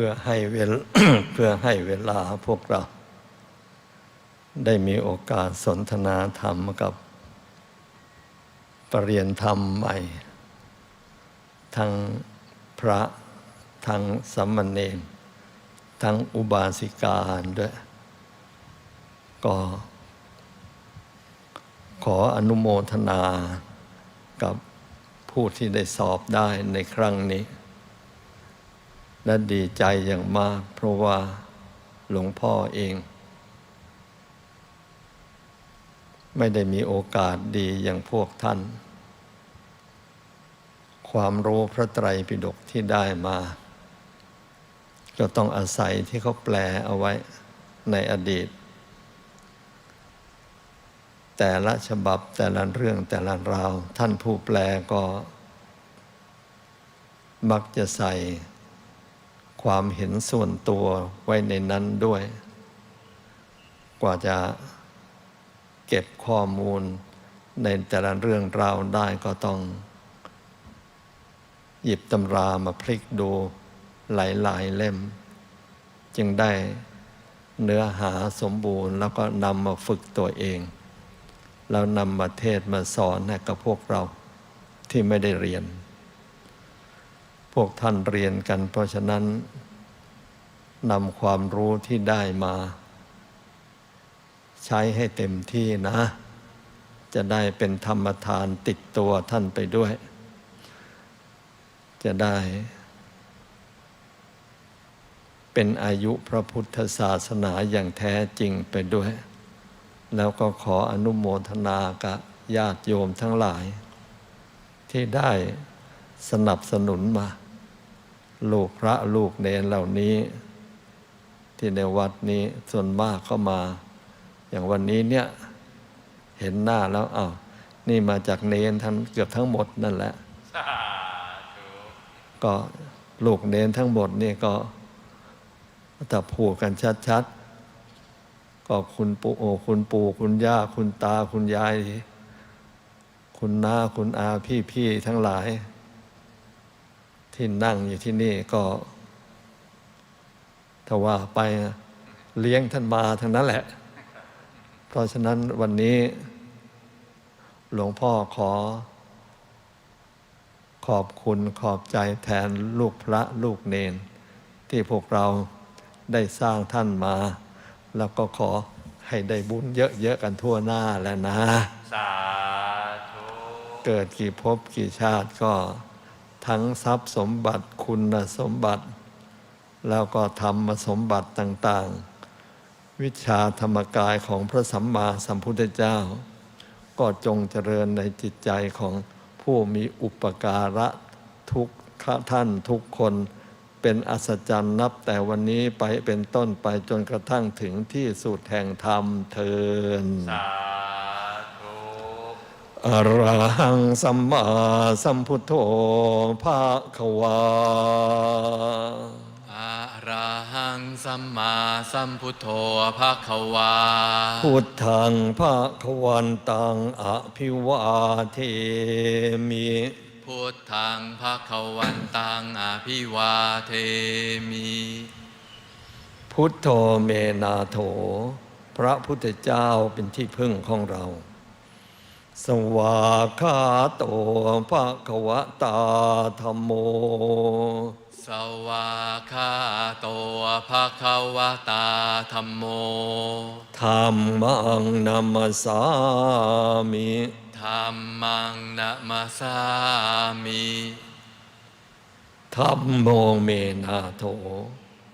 พื่อให้เวลเพื่อให้เวลาพวกเรา ได้มีโอกาสสนทนาธรรมกับปรริยนธรรมใหม่ ทั้งพระทั้งสัมมเนทั้งอุบาสิกาด้วย ก็ขออนุโมทนากับผู้ที่ได้สอบได้ในครั้งนี้ และดีใจอย่างมาก เพราะว่าหลวงพ่อเอง ไม่ได้มีโอกาสดีอย่างพวกท่าน ความรู้พระไตรปิฎกที่ได้มา ก็ต้องอาศัยที่เขาแปลเอาไว้ในอดีต แต่ละฉบับแต่ละเรื่องแต่ละราว ท่านผู้แปลก็ มักจะใส่ ความเห็นส่วนตัวไว้ในนั้นด้วย กว่าจะเก็บข้อมูลในแต่ละเรื่องราวได้ก็ต้อง หยิบตำรามาพลิกดูหลาย ๆ เล่ม จึงได้เนื้อหาสมบูรณ์ แล้วก็นำมาฝึกตัวเอง แล้วนำมาเทศมาสอนให้กับพวกเราที่ไม่ได้เรียน วกท่านเรียนกัน เพราะฉะนั้นนำความรู้ที่ได้มา ใช้ให้เต็มที่นะ จะได้เป็นธรรมทานติดตัวท่านไปด้วย จะได้ เป็นอายุพระพุทธศาสนาอย่างแท้จริงไปด้วย แล้วก็ขออนุโมทนากับญาติโยมทั้งหลาย ที่ได้สนับสนุนมา ลูกพระลูกเนนเหล่านี้ ที่ในวัดนี้ส่วนมากเข้ามา อย่างวันนี้เนี่ยเห็นหน้าแล้วอ้าวนี่มาจากเนนทั้งเกือบทั้งหมดนั่นแหละสาธุก็ลูกเนนทั้งหมดนี่ก็ถ้าพูดกันชัดๆ ก็คุณปู่โอคุณปู่คุณย่า คุณตาคุณยาย คุณน้าคุณอาพี่พี่ๆทั้งหลาย ที่นั่งอยู่ที่นี่ก็ถ้าว่าไปเลี้ยงท่านมาทั้งนั้นแหละ เพราะฉะนั้นวันนี้ หลวงพ่อขอ ขอบคุณขอบใจแทนลูกพระลูกเนน ที่พวกเราได้สร้างท่านมา แล้วก็ขอให้ได้บุญเยอะ ๆ กันทั่วหน้าแล้วนะ สาธุ เกิดกี่ภพกี่ชาติก็ ทั้งทรัพย์สมบัติคุณสมบัติ แล้วก็ธรรมสมบัติต่างๆ วิชาธรรมกายของพระสัมมาสัมพุทธเจ้า ก็จงเจริญในจิตใจของผู้มีอุปการะทุกท่านทุกคนเป็นอัศจรรย์นับแต่วันนี้ไปเป็นต้นไปจนกระทั่งถึงที่สุดแห่งธรรมเทินา อรหังสัมมาสัมพุทโธภาควาอะระหังสัมมาสัมพุทโธภะคะวา พุทธังภาควันตังอภิวาเทมิพุทธังภะคะวันตังอภิวาเทมิ พุทโธเมนาโถ พระพุทธเจ้าเป็นที่พึ่งของเรา สวาคาโตภาควตาธรรมโม สวาคาโตภะคะวะตาธัมโมธรรมังนัมสสามิธัมมังนะมาสามิธรรมโมเมนาโถ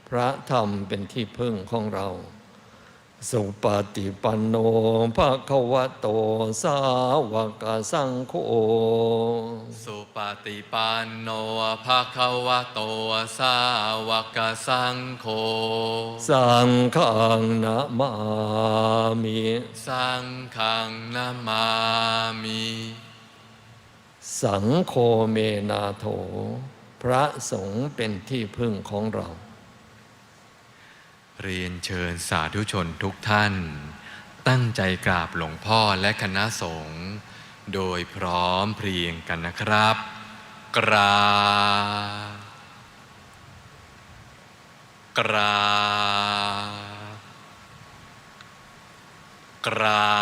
พระธรรมเป็นที่พึ่งของเรา สุปฏิปันโนภะคะวะโต สาวกสังโฆ สุปฏิปันโนภะคะวะโต สาวกสังโฆ สังฆังนะมามิ สังฆังนามามิ สังโฆเมนาโถ พระสงฆ์เป็นที่พึ่งของเรา เรียนเชิญสาธุชนทุกท่าน ตั้งใจกราบหลวงพ่อและคณะสงฆ์โดยพร้อมเพรียงกันนะครับ กราบกราบกรา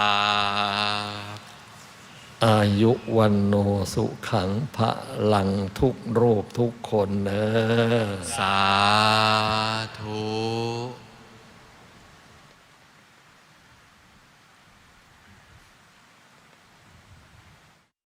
บอายุวันโนสุขังพระลังทุกโรคทุกคนเนอสา